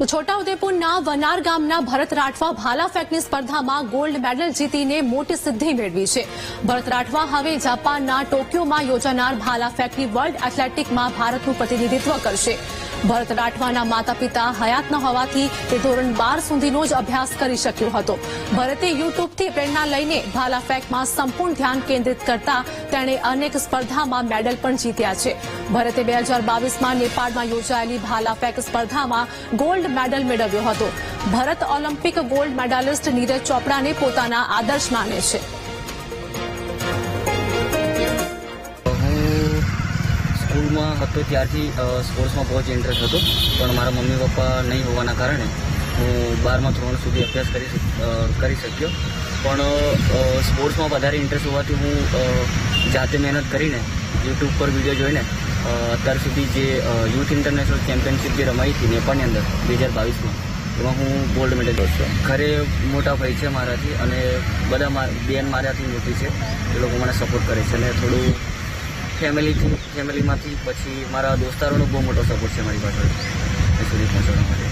તો છોટાઉદેપુરના વનાર ગામના ભરત રાઠવા ભાલા ફેંકની સ્પર્ધામાં ગોલ્ડ મેડલ જીતીને મોટી સિદ્ધિ મેળવી છે. ભરત રાઠવા હવે જાપાનના ટોક્યોમાં યોજાનાર ભાલા ફેંકની વર્લ્ડ એથ્લેટિકમાં ભારતનું પ્રતિનિધિત્વ કરશે. ભરત રાઠવાના માતા પિતા હયાત ન હોવાથી તે ધોરણ બાર સુધીનો જ અભ્યાસ કરી શક્યો હતો. ભરતે યુટ્યુબથી પ્રેરણા લઈને ભાલા ફેંકમાં સંપૂર્ણ ધ્યાન કેન્દ્રિત કરતા તેણે અનેક સ્પર્ધામાં મેડલ પણ જીત્યા છે. ભરતે બે હજાર બાવીસમાં નેપાળમાં યોજાયેલી ભાલા ફેંક સ્પર્ધામાં ગોલ્ડ મેડલ મેળવ્યો હતો. Bharat Olympic gold medallist Neeraj ચોપડાને પોતાના આદર્શ માને છે. સ્કૂલમાં હતો ત્યારથી સ્પોર્ટ્સમાં બહુ જ ઇન્ટરેસ્ટ હતો. પણ મારા મમ્મી પપ્પા નહીં હોવાના કારણે હું બારમા ધોરણ સુધી અભ્યાસ કરી કરી શક્યો. પણ સ્પોર્ટ્સમાં વધારે ઇન્ટરેસ્ટ હોવાથી હું જાતે મહેનત કરીને યુટ્યુબ પર વીડિયો જોઈને અત્યાર સુધી જે યુથ ઇન્ટરનેશનલ ચેમ્પિયનશિપ જે રમાઈ હતી નેપાળની અંદર બે હજાર બાવીસમાં એમાં હું ગોલ્ડ મેડલ છું ઘરે મોટા ભાઈ છે મારાથી અને બધા બેન મારાથી મોટી છે. એ લોકો મને સપોર્ટ કરે છે અને થોડું ફેમિલીથી ફેમિલીમાંથી પછી મારા દોસ્તારોનો બહુ મોટો સપોર્ટ છે મારી પાસે સુધી પહોંચવા માટે